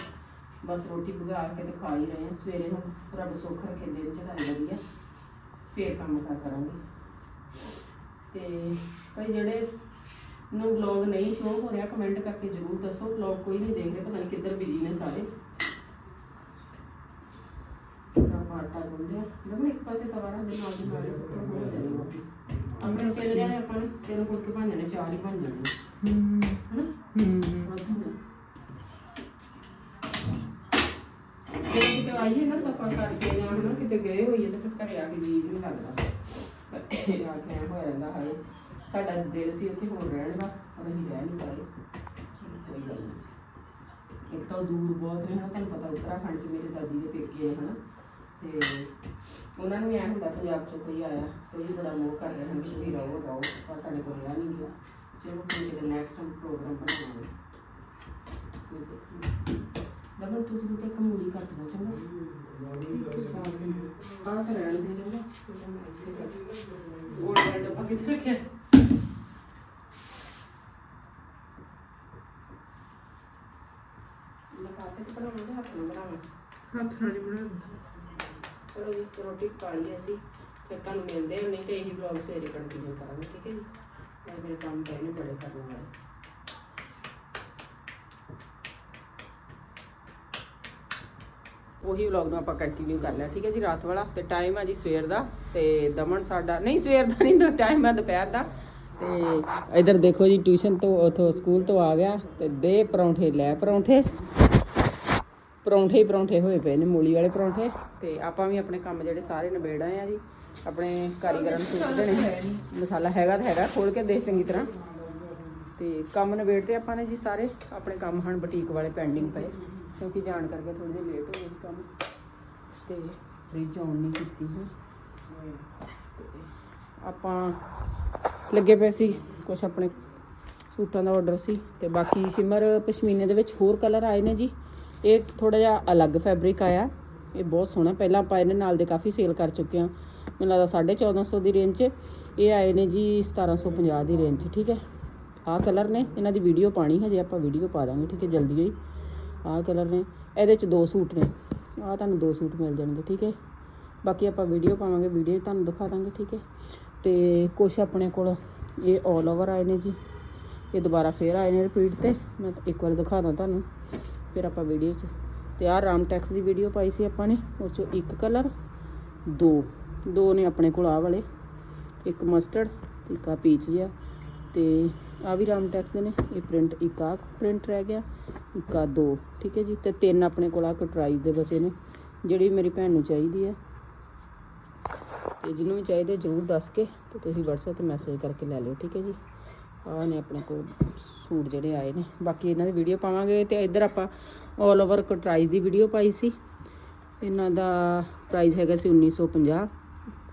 ਬਸ ਰੋਟੀ ਭਗਾ ਕੇ ਤੇ ਖਾ ਹੀ ਰਹੇ ਹਾਂ। ਸਵੇਰੇ ਹੁਣ ਰੱਬ ਸੁੱਖ ਰੱਖੇ, ਦਿਨ ਚੜਾਏ ਵਧੀਆ। ਫੇਰ ਕੰਮ ਕਰ ਕਰਾਂਗੇ। ਤੇ ਭਾਈ ਜਿਹੜੇ ਨੂੰ ਵਲੌਗ ਨਹੀਂ ਸ਼ੋਅ ਹੋ ਰਿਹਾ ਕਮੈਂਟ ਕਰਕੇ ਜਰੂਰ ਦੱਸੋ। ਵਲੌਗ ਕੋਈ ਨਹੀਂ ਦੇਖ ਰਿਹਾ, ਪਤਾ ਨਹੀਂ ਕਿੱਧਰ ਬਿਜ਼ੀ ਨੇ ਸਾਰੇ। ਰੱਬ ਆਟਾ ਗੁੰਦਿਆ ਜਦੋਂ ਇੱਕ ਪਾਸੇ ਤਵਾ ਰੱਖ ਦੇ ਨਾਲ ਦੀ ਨਾਲ ਉੱਤੋਂ ਹੋ ਜਾਣੀ ਰੋਟੀ ਆਪਣੇ ਤਿੰਨ ਜਣੇ ਆਪਾਂ ਨੇ ਤਿੰਨ ਫੁਲਕੇ ਬਣ ਜਾਣੇ ਚਾਰ ਹੀ ਬਣ ਜਾਣੇ ਹਨਾ ਹੂੰ ਜੇ ਕਿਤੇ ਆਈਏ ਨਾ ਸਫਰ ਕਰਕੇ ਜਾਂ ਹਨਾ ਕਿਤੇ ਗਏ ਹੋਈਏ ਤਾਂ ਫਿਰ ਘਰੇ ਆ ਕੇ ਜੀ ਨਹੀਂ ਲੱਗਦਾ ਘਰੇ ਆ ਕੇ ਐਂ ਹੋਇਆ ਰਹਿੰਦਾ ਹਾਏ ਸਾਡਾ ਦਿਲ ਸੀ ਉੱਥੇ ਹੋਰ ਰਹਿਣ ਦਾ ਪਰ ਅਸੀਂ ਰਹਿ ਨਹੀਂ ਪਾਏ ਕੋਈ ਗੱਲ ਨਹੀਂ ਇੱਕ ਤਾਂ ਦੂਰ ਬਹੁਤ ਨੇ ਹਨਾ ਤੁਹਾਨੂੰ ਪਤਾ ਉੱਤਰਾਖੰਡ 'ਚ ਮੇਰੇ ਦਾਦੀ ਦੇ ਪੇਕੇ ਨੇ ਹਨਾ ਤੇ ਉਹਨਾਂ ਨੂੰ ਵੀ ਐਂ ਹੁੰਦਾ ਪੰਜਾਬ 'ਚੋਂ ਕੋਈ ਆਇਆ ਤੇ ਬੜਾ ਮੋਹ ਕਰ ਰਹੇ ਹਨ ਕਿ ਤੁਸੀਂ ਰਹੋ ਰਹੋ ਪਰ ਸਾਡੇ ਕੋਲ ਰਿਹਾ ਨਹੀਂ ਗਿਆ। ਚਲੋ ਕੋਈ ਕਿਤੇ ਨੈਕਸਟ ਟਾਈਮ ਪ੍ਰੋਗਰਾਮ ਬਣਾਵਾਂਗੇ। ਦਮਨ ਤੁਸੀਂ ਵੀ ਤੇ ਕਮੂਲੀ ਕੱਟ ਲਓ ਚੰਗਾ। ਆ ਤਾਂ ਰਹਿਣ ਦੇ ਚੰਗਾ। ਉਹ ਡੱਬਾ ਕਿੱਥੇ ਰੱਖਿਆ। ਲਫਾਫੇ ਚ ਬਣਾਵਾਂਗੇ ਹੱਥ ਨਾਲ ਬਣਾਵਾਂਗੇ ਹੱਥ ਨਾਲ ਹੀ ਬਣਾ ਚਲੋ ਜੀ, ਰੋਟੀ ਪਾ ਲਈ ਅਸੀਂ, ਫਿਰ ਤੁਹਾਨੂੰ ਮਿਲਦੇ ਹਾਂ, ਨਹੀਂ ਤੇ ਇਹੀ ਵਲੌਗ ਸਵੇਰੇ ਕੰਟੀਨਿਊ ਕਰਾਂਗੇ, ਠੀਕ ਹੈ ਜੀ? ਮੈਂ ਮੇਰੇ ਕੰਮ ਪਏ ਨੇ ਬੜੇ ਕਰਨ ਵਾਲੇ। ਉਹੀ ਵਲੌਗ ਨੂੰ ਆਪਾਂ ਕੰਟੀਨਿਊ ਕਰ ਲਿਆ, ਠੀਕ ਹੈ ਜੀ, ਰਾਤ ਵਾਲਾ। ਤੇ ਟਾਈਮ ਆ ਜੀ ਸਵੇਰ ਦਾ, ਤੇ ਦਮਨ ਸਾਡਾ, ਨਹੀਂ ਸਵੇਰ ਦਾ ਨਹੀਂ ਤਾਂ ਟਾਈਮ ਆ ਦੁਪਹਿਰ ਦਾ। ਤੇ ਇਧਰ ਦੇਖੋ ਜੀ ਟਿਊਸ਼ਨ ਤੋਂ, ਉਥੋਂ ਸਕੂਲ ਤੋਂ ਆ ਗਿਆ, ਤੇ ਦੇ ਪਰੌਂਠੇ, ਲੈ ਪਰੌਂਠੇ। ਪਰੌਂਠੇ ਹੀ ਪਰੌਂਠੇ ਹੋਏ ਪਏ ਨੇ, ਮੂਲੀ ਵਾਲੇ ਪਰੌਂਠੇ। ਤੇ ਆਪਾਂ ਵੀ ਆਪਣੇ ਕੰਮ ਜਿਹੜੇ ਸਾਰੇ ਨਿਬੇੜ ਆਏ ਆ ਜੀ। ਆਪਣੇ ਕਾਰੀਗਰਾਂ ਨੂੰ ਸੂਟ ਦੇਣੇ। ਮਸਾਲਾ ਹੈਗਾ ਤਾਂ ਹੈਗਾ ਖੋਲ ਕੇ ਦੇਖ ਚੰਗੀ ਤਰ੍ਹਾਂ। ਤੇ ਕੰਮ ਨਿਬੇੜ 'ਤੇ ਆਪਾਂ ਨੇ ਜੀ ਸਾਰੇ। ਆਪਣੇ ਕੰਮ ਹਨ ਬੁਟੀਕ ਵਾਲੇ ਪੈਂਡਿੰਗ ਪਏ। ਕਿਉਂਕਿ ਜਾਣ ਕਰਕੇ ਥੋੜੇ ਜਿਹਾ ਲੇਟ ਹੋ ਗਏ ਕੰਮ। ਤੇ ਫ੍ਰਿਜ ਆਨ ਨਹੀਂ ਕੀਤੀ ਹੈ। ਤੇ ਆਪਾਂ ਲੱਗੇ ਪਏ ਸੀ ਕੁਝ ਆਪਣੇ ਸੂਟਾਂ ਦਾ ਆਰਡਰ ਸੀ। ਤੇ ਬਾਕੀ ਸਿਮਰ ਪਸ਼ਮੀਨੇ ਦੇ ਵਿੱਚ ਹੋਰ ਕਲਰ ਆਏ ਨੇ ਜੀ। ਇਹ ਥੋੜਾ ਜਿਹਾ ਅਲੱਗ ਫੈਬਰਿਕ ਆਇਆ। ਇਹ ਬਹੁਤ ਸੋਹਣਾ। ਪਹਿਲਾਂ ਆਪਾਂ ਇਹਦੇ ਨਾਲ ਦੇ ਕਾਫੀ ਸੇਲ ਕਰ ਚੁੱਕੇ ਹਾਂ। ਮੈਨੂੰ ਲੱਗਦਾ 1450 ਦੀ ਰੇਂਜ 'ਚ। ਇਹ ਆਏ ਨੇ ਜੀ 1750 ਦੀ ਰੇਂਜ 'ਚ, ਠੀਕ ਹੈ। ਆਹ ਕਲਰ ਨੇ। ਇਹਨਾਂ ਦੀ ਵੀਡੀਓ ਪਾਣੀ ਹਜੇ ਆਪਾਂ ਵੀਡੀਓ ਪਾ ਦਾਂਗੇ, ਠੀਕ ਹੈ, ਜਲਦੀ ਹੀ ਆਹ ਕਲਰ ਨੇ। ਇਹਦੇ 'ਚ ਦੋ ਸੂਟ ਨੇ। ਆਹ ਤੁਹਾਨੂੰ ਦੋ ਸੂਟ ਮਿਲ ਜਾਣਗੇ, ਠੀਕ ਹੈ। ਬਾਕੀ ਆਪਾਂ ਵੀਡੀਓ ਪਾਵਾਂਗੇ ਵੀਡੀਓ ਤੁਹਾਨੂੰ ਦਿਖਾ ਦਾਂਗੇ, ਠੀਕ ਹੈ। ਤੇ ਕੁਛ ਆਪਣੇ ਕੋਲ ਇਹ 올 ਓਵਰ ਆਏ ਨੇ ਜੀ। ਇਹ ਦੁਬਾਰਾ ਫੇਰ ਆਏ ਨੇ ਰਿਪੀਟ ਤੇ। ਮੈਂ ਇੱਕ ਵਾਰ ਦਿਖਾ ਦਾਂ ਤੁਹਾਨੂੰ। ਫਿਰ ਆਪਾਂ ਵੀਡੀਓ 'ਚ ਤੇ ਆਹ ਰਾਮ ਟੈਕਸ ਦੀ ਵੀਡੀਓ ਪਾਈ ਸੀ ਆਪਾਂ ਨੇ, ਉਹ 'ਚੋਂ ਇੱਕ ਕਲਰ ਦੋ। ਦੋ ਨੇ ਆਪਣੇ ਕੋਲ ਆਹ ਵਾਲੇ, ਇੱਕ ਮਸਟਰਡ ਤੇ ਇੱਕ ਆ ਪੀਚ ਜਿਹਾ। ਤੇ ਆ ਵੀ ਰਾਮ ਟੈਕਸ ਦੇ ਨੇ, ਇਹ ਪ੍ਰਿੰਟ ਇੱਕ ਆ ਪ੍ਰਿੰਟ ਰਹਿ ਗਿਆ, ਇੱਕ ਆ ਦੋ, ਠੀਕ ਹੈ ਜੀ? ਤੇ ਤਿੰਨ ਆਪਣੇ ਕੋਲ ਆ ਕਟਰਾਈ ਦੇ ਬਚੇ ਨੇ, ਜਿਹੜੀ ਮੇਰੀ ਭੈਣ ਨੂੰ ਚਾਹੀਦੀ ਹੈ। ਤੇ ਜਿਹਨੂੰ ਵੀ ਚਾਹੀਦੇ ਜਰੂਰ ਦੱਸ ਕੇ ਤੇ ਤੁਸੀਂ WhatsApp ਤੇ ਮੈਸੇਜ ਕਰਕੇ ਲੈ ਲਿਓ, ਠੀਕ ਹੈ ਜੀ? ਆਹ ਨੇ ਆਪਣੇ ਕੋਲ ਸੂਟ ਜਿਹੜੇ ਆਏ ਨੇ। ਬਾਕੀ ਇਹਨਾਂ ਦੀ ਵੀਡੀਓ ਪਾਵਾਂਗੇ ਤੇ ਇੱਧਰ ਆਪਾਂ 올 ਓਵਰ ਕਟਰਾਈਜ਼ ਦੀ ਵੀਡੀਓ ਪਾਈ ਸੀ। ਇਹਨਾਂ ਦਾ ਪ੍ਰਾਈਸ ਹੈਗਾ ਸੀ 1950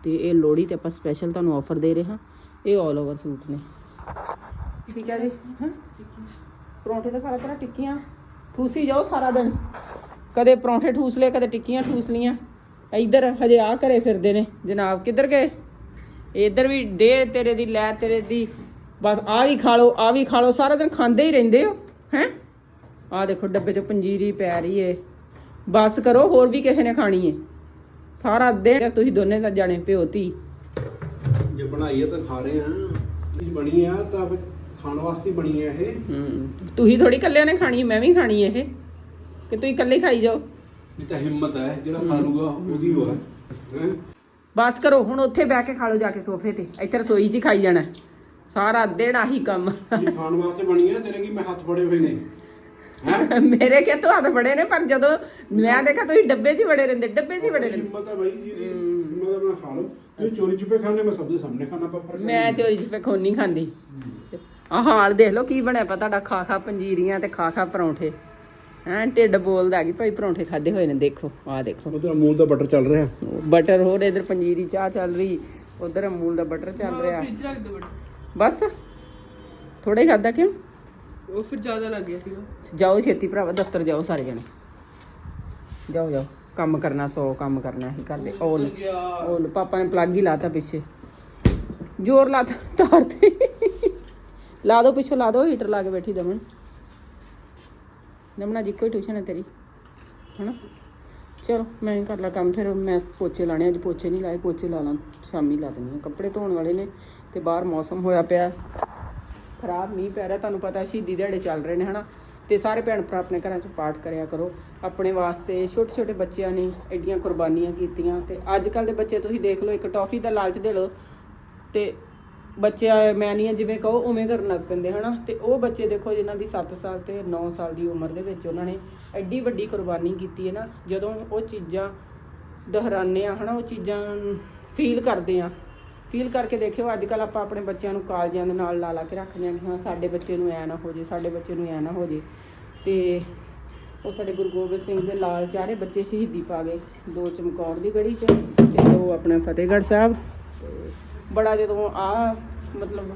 ਤੇ ਇਹ ਲੋੜੀ ਤੇ ਆਪਾਂ ਸਪੈਸ਼ਲ ਤੁਹਾਨੂੰ ਆਫਰ ਦੇ ਰਹੇ ਹਾਂ। ਇਹ 올 ਓਵਰ ਸੂਟ ਨੇ। ਠੀਕ ਹੈ ਜੀ? ਪਰੌਂਠੇ ਤਾਂ ਖਾ ਲਾ ਟਿੱਕੀਆਂ। ਠੂਸੀ ਜਾਓ ਸਾਰਾ ਦਿਨ। ਕਦੇ ਪਰੌਂਠੇ ਠੂਸ ਲਏ, ਕਦੇ ਟਿੱਕੀਆਂ ਠੂਸ ਲੀਆਂ ਇੱਧਰ ਹਜੇ ਆ ਘਰੇ ਫਿਰਦੇ ਨੇ। ਜਨਾਬ ਕਿੱਧਰ ਗਏ? ਇੱਧਰ ਵੀ ਦੇ ਤੇਰੇ ਦੀ, ਲੈ ਤੇਰੇ ਦੀ। ਬਸ ਆ ਵੀ ਖਾ ਲਓ ਆ ਵੀ ਖਾ ਲਓ ਸਾਰਾ ਦਿਨ ਖਾਂਦੇ ਹੀ ਰਹਿੰਦੇ ਹੋ ਹੈ? ਆ ਦੇਖੋ ਡੱਬੇ 'ਚ ਪੰਜੀਰੀ ਪੈ ਰਹੀ ਏ। ਬਸ ਕਰੋ ਹੋਰ ਵੀ ਕਿਸੇ ਨੇ ਖਾਣੀ ਏ। ਸਾਰਾ ਦਿਨ ਤੁਸੀਂ ਦੋਨੇ ਤਾਂ ਜਾਣੇ ਪਿਓ ਧੀ। ਜੇ ਬਣਾਈ ਹੈ ਤਾਂ ਖਾ ਰਹੇ ਆ। ਚੀਜ਼ ਬਣੀ ਆ ਤਾਂ ਫਿਰ ਖਾਣ ਵਾਸਤੇ ਬਣੀ ਆ ਇਹ। ਹੂੰ ਤੁਸੀਂ ਥੋੜੀ ਇਕੱਲਿਆਂ ਨੇ ਖਾਣੀ ਮੈਂ ਵੀ ਖਾਣੀ ਇਹ। ਕਿ ਤੁਸੀਂ ਇਕੱਲੇ ਖਾਈ ਜਾਓ। ਇਹ ਤਾਂ ਹਿੰਮਤ ਹੈ ਜਿਹੜਾ ਖਾ ਲੂਗਾ ਉਹਦੀ ਉਹ ਹੈ ਹੈਂ? ਬਸ ਕਰੋ ਹੁਣ ਉੱਥੇ ਬਹਿ ਕੇ ਖਾ ਲਓ ਜਾ ਕੇ ਸੋਫੇ ਤੇ। ਇੱਥੇ ਰਸੋਈ 'ਚ ਹੀ ਖਾਈ ਜਾਣਾ। ਸਾਰਾ ਦਿਨ ਆਹੀ ਕੰਮ। ਇਹ ਖਾਣ ਵਾਸਤੇ ਬਣੀ ਆ? ਤੇਰੇ ਕੀ ਮੈਂ ਹੱਥ ਫੜੇ ਹੋਏ ਨੇ? ਹੈ? ਮੇਰੇ ਕਿ ਤੋਂ ਹੱਥ ਬੜੇ ਨੇ? ਪਰ ਜਦੋਂ ਮੈਂ ਦੇਖਾ ਤੁਸੀਂ ਡੱਬੇ 'ਚ ਹੀ ਬੜੇ ਰਹਿੰਦੇ ਡੱਬੇ 'ਚ ਹੀ ਬੜੇ ਰਹਿੰਦੇ। ਹਿੰਮਤ ਹੈ ਬਾਈ ਜੀ ਦੀ। ਹਿੰਮਤ ਹੈ ਆਪਣਾ ਖਾ ਲਓ ਜੇ ਚੋਰੀ ਚੁਪੇ ਖਾਣੇ ਮੈਂ ਸਭ ਦੇ ਸਾਹਮਣੇ ਖਾਣਾ ਪਾ ਪਰ ਮੈਂ ਚੋਰੀ 'ਚ ਫੇਖੋਂ ਨਹੀਂ ਖਾਂਦੀ। ਆ ਹਾਲ ਦੇਖ ਲਓ ਕੀ ਬਣਿਆ ਪਾ ਤੁਹਾਡਾ ਖਾ ਖਾ ਪੰਜੀਰੀਆਂ ਤੇ ਖਾ ਖਾ ਪਰੌਂਠੇ। ਹੈਂ ਢਿੱਡ ਬੋਲਦਾ ਕਿ ਭਾਈ ਪਰੌਂਠੇ ਖਾਦੇ ਹੋਏ ਨੇ ਦੇਖੋ ਆਹ ਦੇਖੋ। ਉਧਰ ਅਮੂਲ ਦਾ ਬਟਰ ਚੱਲ ਰਿਹਾ। ਬਟਰ ਹੋਰ ਇਧਰ ਪੰਜੀਰੀ ਚਾਹ ਚੱਲ ਰਹੀ ਉਧਰ ਅਮੂਲ ਦਾ ਬਟਰ ਚੱਲ ਰਿਹਾ। ਫ੍ਰਿਜ ਰੱਖ ਦੋ ਬਟ ਬਸ। ਥੋੜਾ ਹੀ ਖਾਦਾ ਕਿਉਂ? ਉਹ ਫਿਰ ਜ਼ਿਆਦਾ ਲੱਗ ਗਿਆ ਸੀਗਾ। ਜਾਓ ਛੇਤੀ ਭਰਾਵਾ ਦਫ਼ਤਰ ਜਾਓ ਸਾਰੇ ਜਣੇ। ਜਾਓ ਜਾਓ। ਕੰਮ ਕਰਨਾ ਸੌ ਕੰਮ ਕਰਨਾ ਹੀ ਕਰਦੇ। ਉਹ ਲੈ, ਉਹ ਲੈ, ਪਾਪਾ ਨੇ ਪਲੱਗ ਹੀ ਲਾਤਾ ਪਿੱਛੇ। ਜ਼ੋਰ ਲਾ ਤਾਰ ਤੇ। ਲਾ ਦੋ ਪਿੱਛੋਂ ਲਾ ਦੋ ਹੀਟਰ ਲਾ ਕੇ ਬੈਠੀ ਦਮਨ। ਦਮਨ ਇੱਕੋ ਹੀ ਟਿਊਸ਼ਨ ਹੈ ਤੇਰੀ। ਹਨਾ? ਚਲੋ ਮੈਂ ਕਰ ਲਾ ਕੰਮ ਫਿਰ ਮੈਂ ਪੋਚੇ ਲਾਣੇ ਅੱਜ ਪੋਚੇ ਨਹੀਂ ਲਾਏ ਪੋਚੇ ਲਾ ਲਾਂ। ਸ਼ਾਮੀ ਲਾ ਦਿੰਦੀ ਹਾਂ। ਕੱਪੜੇ ਧੋਣ ਵਾਲੇ ਨੇ। ਤੇ ਬਾਹਰ ਮੌਸਮ ਹੋਇਆ ਪਿਆ ਖਰਾਬ ਮੀਂਹ ਪੈ ਰਿਹਾ, ਤੁਹਾਨੂੰ ਪਤਾ ਸ਼ਹੀਦੀ ਦਿਹਾੜੇ ਚੱਲ ਰਹੇ ਨੇ, ਹਨਾ? ਤੇ ਸਾਰੇ ਭੈਣ ਭਰਾ ਆਪਣੇ ਘਰਾਂ 'ਚ ਪਾਠ ਕਰਿਆ ਕਰੋ। ਆਪਣੇ ਵਾਸਤੇ ਛੋਟੇ ਛੋਟੇ ਬੱਚਿਆਂ ਨੇ ਐਡੀਆਂ ਕੁਰਬਾਨੀਆਂ ਕੀਤੀਆਂ ਤੇ ਅੱਜ ਕੱਲ ਦੇ ਬੱਚੇ ਤੁਸੀਂ ਦੇਖ ਲਓ, ਇੱਕ ਟੌਫੀ ਦਾ ਲਾਲਚ ਦੇ ਲਓ ਤੇ ਬੱਚੇ ਮੈਂ ਨਹੀਂ ਜਿਵੇਂ ਕਹੋ, ਉਵੇਂ ਕਰਨ ਲੱਗ ਪੈਂਦੇ, ਹਨਾ? ਤੇ ਉਹ ਬੱਚੇ ਦੇਖੋ ਜਿਨ੍ਹਾਂ ਦੀ 7 ਸਾਲ ਤੇ 9 ਸਾਲ ਦੀ ਉਮਰ ਦੇ ਵਿੱਚ ਉਹਨਾਂ ਨੇ ਐਡੀ ਵੱਡੀ ਕੁਰਬਾਨੀ ਕੀਤੀ ਹੈ ਨਾ, ਜਦੋਂ ਉਹ ਚੀਜ਼ਾਂ ਦੁਹਰਾਉਂਦੇ ਆ, ਹਨਾ? ਉਹ ਚੀਜ਼ਾਂ ਫੀਲ ਕਰਦੇ ਆ। ਫੀਲ ਕਰਕੇ ਦੇਖਿਓ ਅੱਜ ਕੱਲ ਆਪਾਂ ਆਪਣੇ ਬੱਚਿਆਂ ਨੂੰ ਕਾਲਜਾਂ ਦੇ ਨਾਲ ਲਾ ਲਾ ਕੇ ਰੱਖਦੇ ਹਾਂ ਕਿ ਹਾਂ, ਸਾਡੇ ਬੱਚੇ ਨੂੰ ਐ ਨਾ ਹੋ ਜੇ, ਸਾਡੇ ਬੱਚੇ ਨੂੰ ਐ ਨਾ ਹੋ ਜੇ। ਤੇ ਉਹ ਸਾਡੇ ਗੁਰੂ ਗੋਬਿੰਦ ਸਿੰਘ ਦੇ ਲਾਲ ਚਾਰੇ ਬੱਚੇ ਸ਼ਹੀਦੀ ਪਾ ਗਏ, ਦੋ ਚਮਕੌਰ ਦੀ ਗੜੀ 'ਚ ਤੇ ਦੋ ਆਪਣਾ ਫਤਿਹਗੜ੍ਹ ਸਾਹਿਬ। ਤੇ ਬੜਾ ਜਦੋਂ ਆ ਮਤਲਬ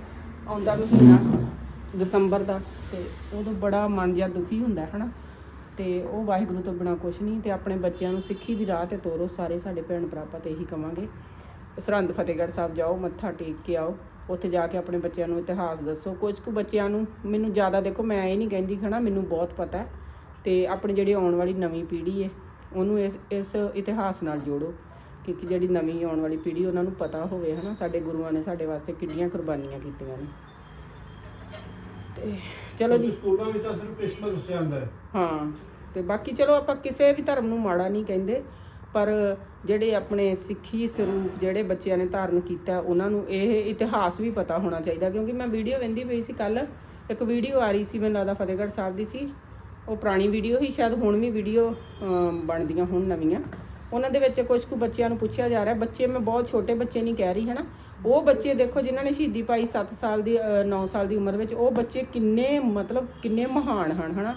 ਆਉਂਦਾ ਮਹੀਨਾ ਦਸੰਬਰ ਦਾ, ਤੇ ਉਦੋਂ ਬੜਾ ਮਨ ਜਿਹਾ ਦੁਖੀ ਹੁੰਦਾ ਹੈ ਹਨਾ? ਤੇ ਉਹ ਵਾਹਿਗੁਰੂ ਤੋਂ ਬਿਨਾ ਕੁਝ ਨਹੀਂ, ਤੇ ਆਪਣੇ ਬੱਚਿਆਂ ਨੂੰ ਸਿੱਖੀ ਦੀ ਰਾਹ ਤੇ ਤੋਰੋ, ਸਾਰੇ ਸਾਡੇ ਭੈਣ ਭਰਾ ਆਪਾਂ ਤੇ ਇਹੀ ਕਵਾਂਗੇ। ਸਰਹੰਦ ਫਤਿਹਗੜ੍ਹ ਸਾਹਿਬ ਜਾਓ ਮੱਥਾ ਟੇਕ ਕੇ ਆਓ ਉੱਥੇ ਜਾ ਕੇ ਆਪਣੇ ਬੱਚਿਆਂ ਨੂੰ ਇਤਿਹਾਸ ਦੱਸੋ। ਕੁਝ ਕੁ ਬੱਚਿਆਂ ਨੂੰ ਮੈਨੂੰ ਜ਼ਿਆਦਾ ਦੇਖੋ ਮੈਂ ਇਹ ਨਹੀਂ ਕਹਿੰਦੀ ਖਣਾ ਮੈਨੂੰ ਬਹੁਤ ਪਤਾ ਤੇ ਆਪਣੀ ਜਿਹੜੀ ਆਉਣ ਵਾਲੀ ਨਵੀਂ ਪੀੜ੍ਹੀ ਹੈ ਉਹਨੂੰ ਇਸ ਇਸ ਇਤਿਹਾਸ ਨਾਲ ਜੋੜੋ ਕਿਉਂਕਿ ਜਿਹੜੀ ਨਵੀਂ ਆਉਣ ਵਾਲੀ ਪੀੜ੍ਹੀ ਉਹਨਾਂ ਨੂੰ ਪਤਾ ਹੋਵੇ ਹਨਾ ਸਾਡੇ ਗੁਰੂਆਂ ਨੇ ਸਾਡੇ ਵਾਸਤੇ ਕਿੰਨੀਆਂ ਕੁਰਬਾਨੀਆਂ ਕੀਤੀਆਂ ਨੇ। ਤੇ ਚਲੋ ਜੀ। ਸਕੂਲਾਂ ਵਿੱਚ ਤਾਂ ਸਿਰਫ ਕ੍ਰਿਸਮਸ ਦੱਸਿਆ ਜਾਂਦਾ ਹੈ। ਹਾਂ ਤੇ ਬਾਕੀ ਚਲੋ ਆਪਾਂ ਕਿਸੇ ਵੀ ਧਰਮ ਨੂੰ ਮਾੜਾ ਨਹੀਂ ਕਹਿੰਦੇ। ਪਰ ਜਿਹੜੇ ਆਪਣੇ ਸਿੱਖੀ ਸਰੂਪ ਜਿਹੜੇ ਬੱਚਿਆਂ ਨੇ ਧਾਰਨ ਕੀਤਾ, ਉਹਨਾਂ ਨੂੰ ਇਹ ਇਤਿਹਾਸ ਵੀ ਪਤਾ ਹੋਣਾ ਚਾਹੀਦਾ, ਕਿਉਂਕਿ ਮੈਂ ਵੀਡੀਓ ਵੇਂਦੀ ਪਈ ਸੀ ਕੱਲ ਇੱਕ ਵੀਡੀਓ ਆ ਰਹੀ ਸੀ, ਮੈਨੂੰ ਲੱਗਦਾ ਫਤਿਹਗੜ੍ਹ ਸਾਹਿਬ ਦੀ ਸੀ, ਉਹ ਪੁਰਾਣੀ ਵੀਡੀਓ ਹੀ ਸ਼ਾਇਦ ਹੁਣ ਵੀ ਵੀਡੀਓ ਬਣਦੀਆਂ ਹੁਣ ਨਵੀਆਂ। ਉਹਨਾਂ ਦੇ ਵਿੱਚ ਕੁਝ ਕੁ ਬੱਚਿਆਂ ਨੂੰ ਪੁੱਛਿਆ ਜਾ ਰਿਹਾ, ਬੱਚੇ ਮੈਂ ਬਹੁਤ ਛੋਟੇ ਬੱਚੇ ਨਹੀਂ ਕਹਿ ਰਹੀ, ਹਨਾ? ਉਹ ਬੱਚੇ ਦੇਖੋ ਜਿਨ੍ਹਾਂ ਨੇ ਸ਼ਹੀਦੀ ਪਾਈ 7 ਸਾਲ ਦੀ 9 ਸਾਲ ਦੀ ਉਮਰ ਵਿੱਚ, ਉਹ ਬੱਚੇ ਕਿੰਨੇ ਮਤਲਬ ਕਿੰਨੇ ਮਹਾਨ ਹਨ, ਹਨਾ?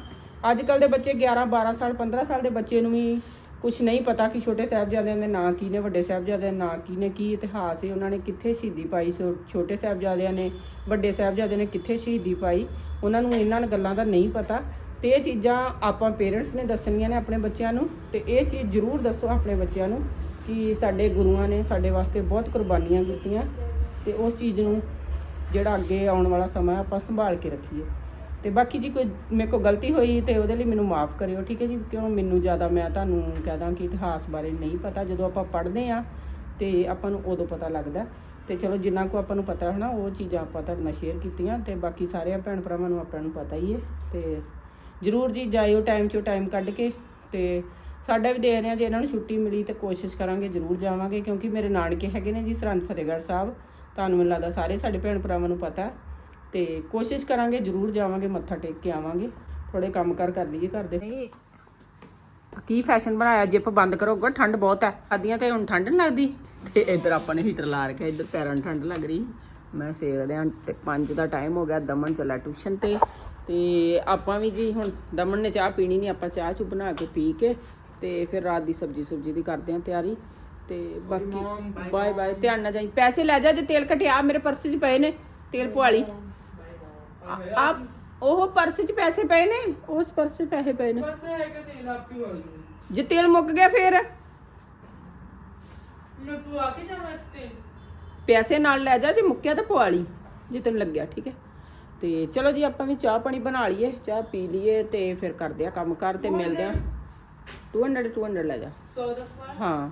ਅੱਜ ਕੱਲ ਦੇ ਬੱਚੇ 11 12 ਸਾਲ 15 ਸਾਲ ਦੇ ਬੱਚੇ ਨੂੰ ਵੀ ਕੁਝ ਨਹੀਂ ਪਤਾ ਕਿ ਛੋਟੇ ਸਾਹਿਬਜ਼ਾਦਿਆਂ ਦੇ ਨਾਂ ਕੀ ਨੇ, ਵੱਡੇ ਸਾਹਿਬਜ਼ਾਦਿਆਂ ਦੇ ਨਾਂ ਕੀ ਨੇ, ਕੀ ਇਤਿਹਾਸ ਹੈ, ਉਹਨਾਂ ਨੇ ਕਿੱਥੇ ਸ਼ਹੀਦੀ ਪਾਈ ਛੋ- ਛੋਟੇ ਸਾਹਿਬਜ਼ਾਦਿਆਂ ਨੇ, ਵੱਡੇ ਸਾਹਿਬਜ਼ਾਦਿਆਂ ਨੇ ਕਿੱਥੇ ਸ਼ਹੀਦੀ ਪਾਈ, ਉਹਨਾਂ ਨੂੰ ਇਹਨਾਂ ਗੱਲਾਂ ਦਾ ਨਹੀਂ ਪਤਾ। ਤੇ ਇਹ ਚੀਜ਼ਾਂ ਆਪਾਂ ਪੇਰੈਂਟਸ ਨੇ ਦੱਸਣੀਆਂ ਨੇ ਆਪਣੇ ਬੱਚਿਆਂ ਨੂੰ, ਤੇ ਇਹ ਚੀਜ਼ ਜ਼ਰੂਰ ਦੱਸੋ ਆਪਣੇ ਬੱਚਿਆਂ ਨੂੰ ਕਿ ਸਾਡੇ ਗੁਰੂਆਂ ਨੇ ਸਾਡੇ ਵਾਸਤੇ ਬਹੁਤ ਕੁਰਬਾਨੀਆਂ ਕੀਤੀਆਂ, ਤੇ ਉਸ ਚੀਜ਼ ਨੂੰ ਜਿਹੜਾ ਅੱਗੇ ਆਉਣ ਵਾਲਾ ਸਮਾਂ ਆਪਾਂ ਸੰਭਾਲ ਕੇ ਰੱਖੀਏ। ਤੇ ਬਾਕੀ ਜੀ ਕੋਈ ਮੇਰੇ ਕੋਲ ਗਲਤੀ ਹੋਈ ਤੇ ਉਹਦੇ ਲਈ ਮੈਨੂੰ ਮਾਫ ਕਰਿਓ, ਠੀਕ ਹੈ ਜੀ? ਕਿਉਂ? ਮੈਨੂੰ ਜ਼ਿਆਦਾ ਮੈਂ ਤੁਹਾਨੂੰ ਕਹਦਾ ਕਿ ਇਤਿਹਾਸ ਬਾਰੇ ਨਹੀਂ ਪਤਾ। ਜਦੋਂ ਆਪਾਂ ਪੜ੍ਹਦੇ ਆ ਤੇ ਆਪਾਂ ਨੂੰ ਉਦੋਂ ਪਤਾ ਲੱਗਦਾ ਤੇ ਚਲੋ, ਜਿੰਨਾ ਕੋ ਆਪਾਂ ਨੂੰ ਪਤਾ ਹੈ ਨਾ, ਉਹ ਚੀਜ਼ਾਂ ਆਪਾਂ ਤੁਹਾਡੇ ਨਾਲ ਸ਼ੇਅਰ ਕੀਤੀਆਂ ਤੇ ਬਾਕੀ ਸਾਰਿਆਂ ਭੈਣ ਭਰਾਵਾਂ ਨੂੰ ਆਪਾਂ ਨੂੰ ਪਤਾ ਹੀ ਹੈ। ਤੇ ਜਰੂਰ ਜੀ ਜਾਇਓ ਟਾਈਮ ਚੋਂ ਟਾਈਮ ਕੱਢ ਕੇ ਤੇ ਸਾਡਾ ਵੀ ਦੇਖ ਰਹੇ ਹਾਂ, ਜੇ ਇਹਨਾਂ ਨੂੰ ਛੁੱਟੀ ਮਿਲੀ ਤਾਂ ਕੋਸ਼ਿਸ਼ ਕਰਾਂਗੇ, ਜਰੂਰ ਜਾਵਾਂਗੇ ਕਿਉਂਕਿ ਮੇਰੇ ਨਾਨਕੇ ਹੈਗੇ ਨੇ ਜੀ ਸਰਹੰਦ ਫਤਿਹਗੜ੍ਹ ਸਾਹਿਬ। ਤੁਹਾਨੂੰ ਮੈਨੂੰ ਲੱਗਦਾ ਸਾਰੇ ਸਾਡੇ ਭੈਣ ਭਰਾਵਾਂ ਨੂੰ ਪਤਾ ਤੇ ਕੋਸ਼ਿਸ਼ ਕਰਾਂਗੇ ਜਰੂਰ ਜਾਵਾਂਗੇ ਮੱਥਾ ਟੇਕ ਕੇ ਆਵਾਂਗੇ। ਥੋੜੇ ਕੰਮ ਕਰ ਕਰ ਲਈਏ ਘਰ ਦੇ। ਕੀ ਫੈਸ਼ਨ ਬਣਾਇਆ? ਜਿੱਪ ਬੰਦ ਕਰੋ ਗਾ ਠੰਡ ਬਹੁਤ ਹੈ। ਅੱਧੀਆਂ ਤੇ ਹੁਣ ਠੰਡ ਨਹੀਂ ਲੱਗਦੀ। ਤੇ ਇੱਧਰ ਆਪਾਂ ਨੇ ਹੀਟਰ ਲਾ ਰੱਖਿਆ ਇੱਧਰ ਪੈਰਾਂ ਨੂੰ ਠੰਡ ਲੱਗ ਰਹੀ। ਮੈਂ ਸੇਕਦੇ ਹਾਂ ਤੇ 5 ਦਾ ਟਾਈਮ ਹੋ ਗਿਆ ਦਮਨ ਚੱਲਾ ਟਿਊਸ਼ਨ ਤੇ। ਤੇ ਆਪਾਂ ਵੀ ਜੀ ਹੁਣ ਦਮਨ ਨੇ ਚਾਹ ਪੀਣੀ ਨਹੀਂ ਆਪਾਂ ਚਾਹ ਚੁ ਬਣਾ ਕੇ ਪੀ ਕੇ ਤੇ ਫਿਰ ਰਾਤ ਦੀ ਸਬਜੀ ਸੁਬਜੀ ਦੀ ਕਰਦੇ ਹਾਂ ਤਿਆਰੀ। ਤੇ ਬਾਕੀ ਬਾਏ ਬਾਏ ਧਿਆਨ ਨਾਲ ਜਾਈ। ਪੈਸੇ ਲੈ ਜਾ ਜੇ ਤੇਲ ਘਟਿਆ ਮੇਰੇ ਪਰਸ 'ਚ ਪਏ ਨੇ ਤੇਲ ਪਵਾ ਲਈ ਆ ਉਹ ਪਰਸ 'ਚ ਪੈਸੇ ਪਏ ਨੇ? ਉਸ ਪਰਸ 'ਚ ਪੈਸੇ ਪਏ ਨੇ। ਜੇ ਤੇਲ ਮੁੱਕ ਗਿਆ ਫੇਰ? ਮੈਂ ਪਵਾ ਕੇ ਜਾਵਾਂ ਤੇ ਪੈਸੇ ਨਾਲ ਲੈ ਜਾ ਜੇ ਮੁੱਕਿਆ ਤਾਂ ਪਵਾ ਲਈ ਜੇ ਤੈਨੂੰ ਲੱਗਿਆ ਠੀਕ ਹੈ। ਤੇ ਚਲੋ ਜੀ ਆਪਾਂ ਵੀ ਚਾਹ ਪਾਣੀ ਬਣਾ ਲਈਏ ਚਾਹ ਪੀ ਲਈਏ ਤੇ ਫਿਰ ਕਰਦੇ ਆ ਕੰਮ ਕਰ ਤੇ ਮਿਲਦੇ ਆ। 200 200 ਲੈ ਜਾ। 100 ਦਫਾ ਹਾਂ।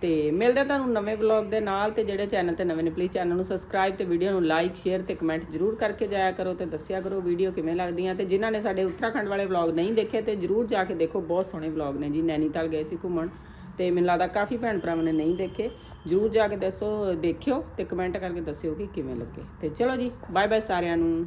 ਤੇ ਮਿਲਦੇ ਆ ਤੁਹਾਨੂੰ ਨਵੇਂ ਵਲੌਗ ਦੇ ਨਾਲ ਤੇ ਜਿਹੜੇ ਚੈਨਲ ਤੇ ਨਵੇਂ ਨੇ ਪਲੀਜ਼ ਚੈਨਲ ਨੂੰ ਸਬਸਕ੍ਰਾਈਬ ਤੇ ਵੀਡੀਓ ਨੂੰ ਲਾਈਕ ਸ਼ੇਅਰ ਤੇ ਕਮੈਂਟ ਜਰੂਰ ਕਰਕੇ ਜਾਇਆ ਕਰੋ ਤੇ ਦੱਸਿਆ ਕਰੋ ਵੀਡੀਓ ਕਿਵੇਂ ਲੱਗਦੀਆਂ ਤੇ ਜਿਨ੍ਹਾਂ ਨੇ ਸਾਡੇ ਉੱਤਰਾਖੰਡ ਵਾਲੇ ਵਲੌਗ ਨਹੀਂ ਦੇਖੇ ਤੇ ਜਰੂਰ ਜਾ ਕੇ ਦੇਖੋ, ਬਹੁਤ ਸੋਹਣੇ ਵਲੌਗ ਨੇ ਜੀ। ਨੈਨੀਤਾਲ ਗਏ ਸੀ ਘੁੰਮਣ ਤੇ ਮੈਨੂੰ ਲੱਗਦਾ ਕਾਫੀ ਭੈਣ ਭਰਾਵਾਂ ਨੇ ਨਹੀਂ ਦੇਖੇ। ਜਰੂਰ ਜਾ ਕੇ ਦੱਸੋ, ਦੇਖਿਓ ਤੇ ਕਮੈਂਟ ਕਰਕੇ ਦੱਸਿਓ ਕਿ ਕਿਵੇਂ ਲੱਗੇ। ਤੇ ਚਲੋ ਜੀ ਬਾਏ ਬਾਏ ਸਾਰਿਆਂ ਨੂੰ।